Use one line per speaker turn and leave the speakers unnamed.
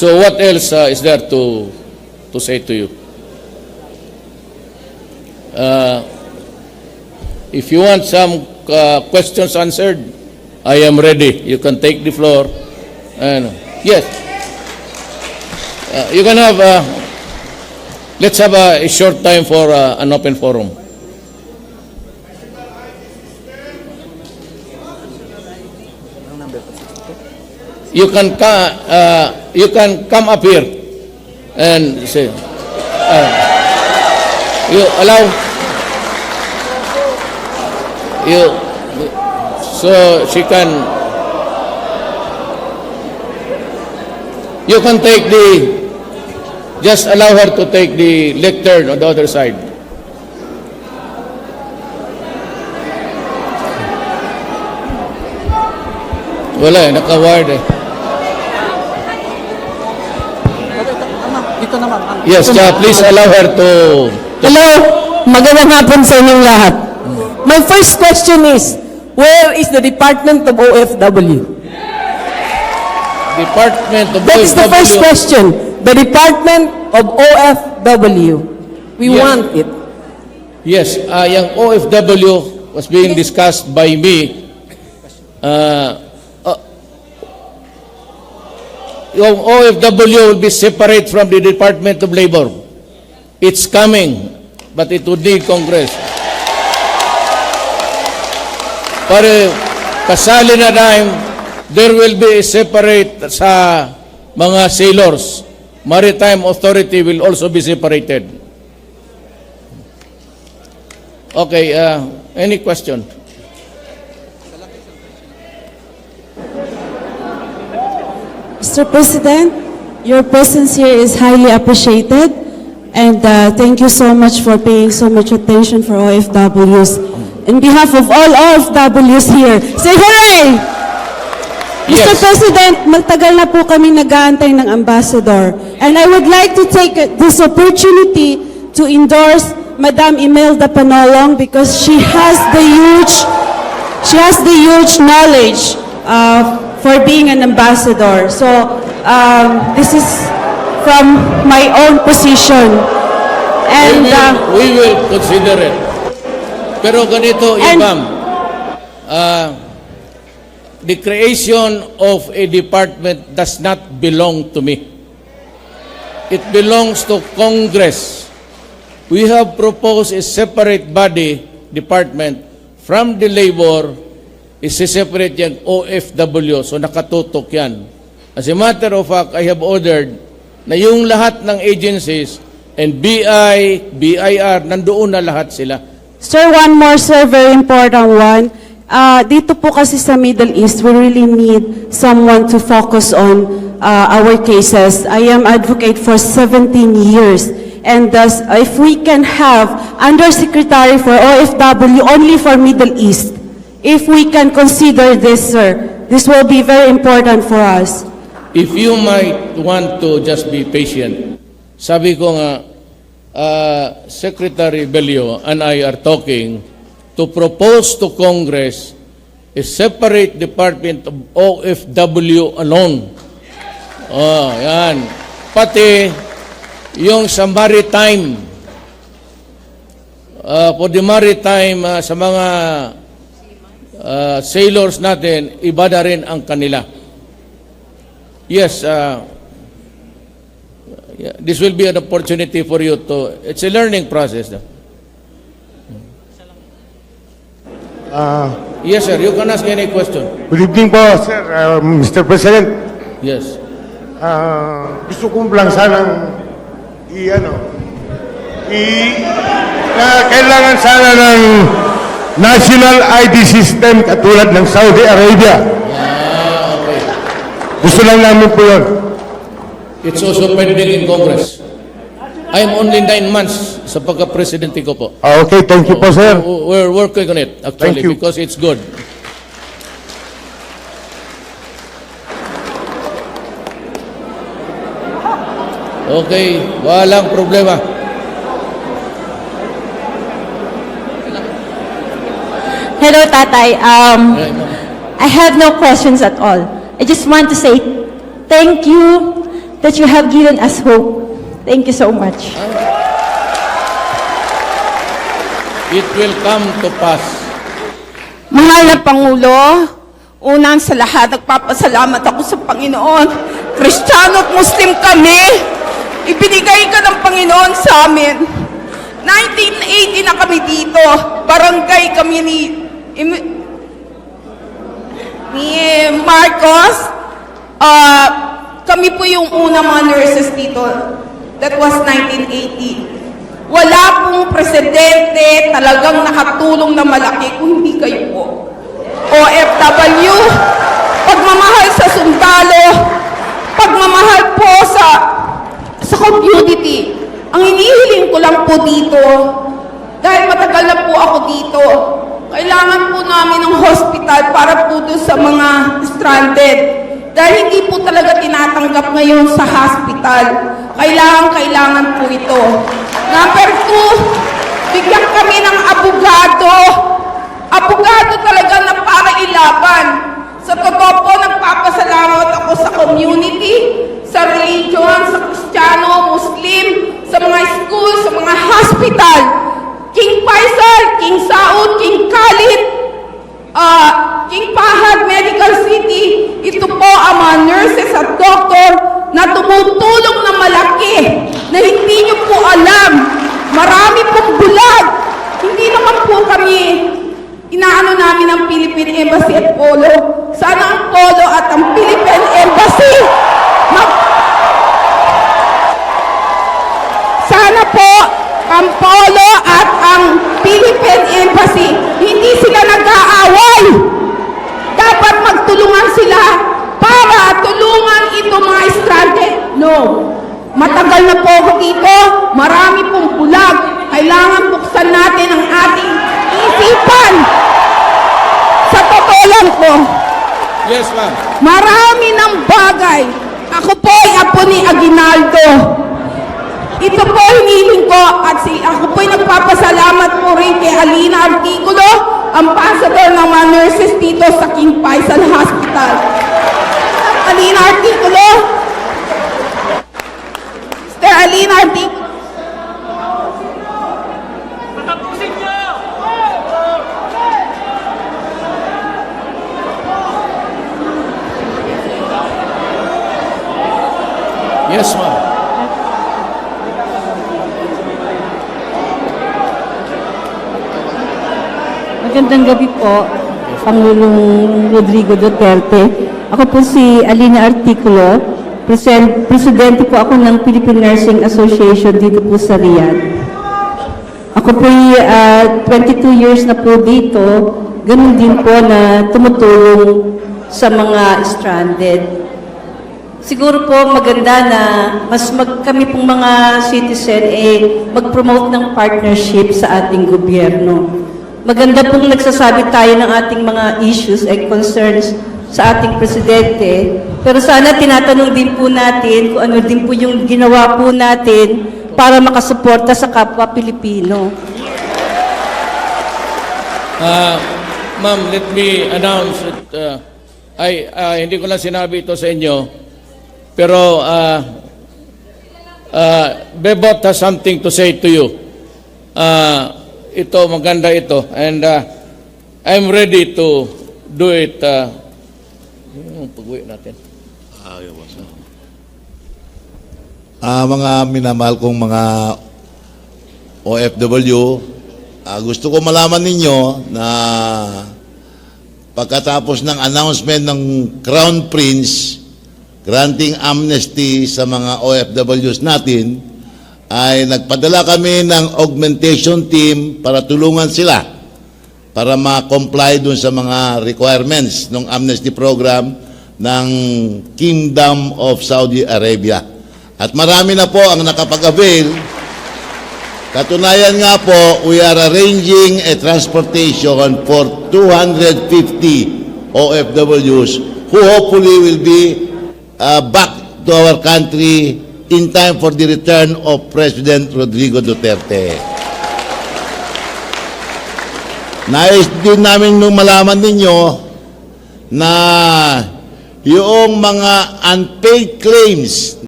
So what else uh, is there to to say to you? Uh, if you want some uh, questions answered, I am ready. You can take the floor. And yes, uh, you can have. Uh, let's have a, a short time for uh, an open forum. You can ca- uh, you can come up here and say. Uh, you allow. You. So she can. You can take the. Just allow her to take the lectern on the other side. Wala eh, naka-wired eh.
Dito naman.
Yes, uh, please allow her to...
Hello, magandang hapon sa inyong lahat. My first question is, where is the Department of OFW?
Department of
That's the first question. The Department of OFW. We
Yes.
want it.
Yes, uh, yung OFW was being discussed by me. Uh, yung OFW will be separate from the Department of Labor. It's coming, but it would need Congress. Para kasali na dahil there will be a separate sa mga sailors. Maritime Authority will also be separated. Okay, uh, any question?
Mr. President, your presence here is highly appreciated, and uh, thank you so much for paying so much attention for OFWs. In behalf of all OFWs here, say hooray! Mr.
Yes.
President, magtagal na po kami nag-aantay ng ambassador. And I would like to take this opportunity to endorse Madam Imelda Panolong because she has the huge, she has the huge knowledge uh, for being an ambassador. So um, this is from my own position. And
we, will,
uh,
we will consider it. Pero ganito, Imam, uh, the creation of a department does not belong to me. It belongs to Congress. We have proposed a separate body department from the labor is separate yung OFW. So nakatutok yan. As a matter of fact, I have ordered na yung lahat ng agencies and BI, BIR, nandoon na lahat sila.
Sir, one more, sir, very important one. Uh, dito po kasi sa Middle East, we really need someone to focus on uh, our cases. I am advocate for 17 years. And thus, if we can have undersecretary for OFW only for Middle East, if we can consider this, sir, this will be very important for us.
If you might want to just be patient, sabi ko nga, uh, Secretary Bello and I are talking to propose to Congress a separate department of OFW alone. Oh, yan. Pati yung sa maritime, uh, for the maritime, uh, sa mga uh, sailors natin, iba na rin ang kanila. Yes, uh, yeah, this will be an opportunity for you to, it's a learning process. no?
Ah,
Yes, sir, you can ask any question.
good evening po, sir, uh, Mr. President.
Yes.
Ah, gusto kong lang sanang i ano i na kailangan sana ng national ID system katulad ng Saudi Arabia.
Ah, okay.
Gusto lang namin po yun.
It's also pending in Congress. I'm only nine months sa pagka-presidente ko po.
Ah, okay, thank you po, sir.
We're working on it, actually,
Thank you.
because it's good. Okay, walang problema.
Hello, Tatay. Um. I have no questions at all. I just want to say thank you, that you have given us hope. Thank you so much.
It will come to pass.
Mahal na Pangulo, unang sa lahat, nagpapasalamat ako sa Panginoon. Kristiyano at Muslim kami. Ibinigay ka ng Panginoon sa amin. 1980 na kami dito. Barangay kami ni, ni Marcos. Ah, kami po yung unang mga nurses dito. That was 1980. Wala pong presidente talagang nakatulong na malaki kung hindi kayo po. OFW, pagmamahal sa sundalo, pagmamahal po sa sa community. Ang inihiling ko lang po dito, dahil matagal na po ako dito, kailangan po namin ng hospital para po doon sa mga stranded. Dahil hindi po talaga tinatanggap ngayon sa hospital. Kailangan, kailangan po ito. Number two, bigyan kami ng abogado. Abogado talaga na para ilaban. Sa totoo po, nagpapasalamat ako sa community, sa religion, sa Kristiyano, Muslim, sa mga school, sa mga hospital. King Faisal, King Saud, King Khalid, ah, King Fahad Medical City, ito po ang mga nurses at doktor na tumutulong na malaki na hindi nyo po alam. Marami pong bulag. Hindi naman po kami inaano namin ang Philippine Embassy at Polo. Sana ang Polo at ang Philippine Embassy mag sana po ang Polo at ang Philippine Embassy hindi sila nag-aaway. Dapat magtulungan sila para tulungan ito mga stranded. No. Matagal na po ako dito. Marami pong bulag. Kailangan buksan natin ang ating isipan. Sa totoo lang po,
Yes, ma'am.
marami ng bagay. Ako po ay apo ni Aguinaldo. Ito po hiniling ko at si, ako po ay nagpapasalamat po rin kay Alina Articulo, ambassador ng mga nurses dito sa King Faisal Hospital. Alina Articulo, Mr. Alina Articulo,
Yes, ma'am.
Magandang gabi po, Pangulong Rodrigo Duterte. Ako po si Alina Articulo. Present, presidente po ako ng Philippine Nursing Association dito po sa Riyadh. Ako po ay 22 years na po dito. Ganun din po na tumutulong sa mga stranded. Siguro po maganda na mas mag, kami pong mga citizen eh mag-promote ng partnership sa ating gobyerno. Maganda pong nagsasabi tayo ng ating mga issues and concerns sa ating presidente. Pero sana tinatanong din po natin kung ano din po yung ginawa po natin para makasuporta sa kapwa Pilipino.
Uh, ma'am, let me announce that uh, ay ah, hindi ko lang sinabi ito sa inyo, pero uh, uh, Bebot has something to say to you. Uh, ito, maganda ito. And uh, I'm ready to do it. Uh, yung pag-uwi natin.
Ah, mga minamahal kong mga OFW, ah, gusto ko malaman ninyo na pagkatapos ng announcement ng Crown Prince granting amnesty sa mga OFWs natin, ay nagpadala kami ng augmentation team para tulungan sila para ma-comply dun sa mga requirements ng amnesty program ng Kingdom of Saudi Arabia. At marami na po ang nakapag-avail. Katunayan nga po, we are arranging a transportation for 250 OFWs who hopefully will be uh, back to our country in time for the return of President Rodrigo Duterte. Nais din namin nung malaman ninyo na yung mga unpaid claims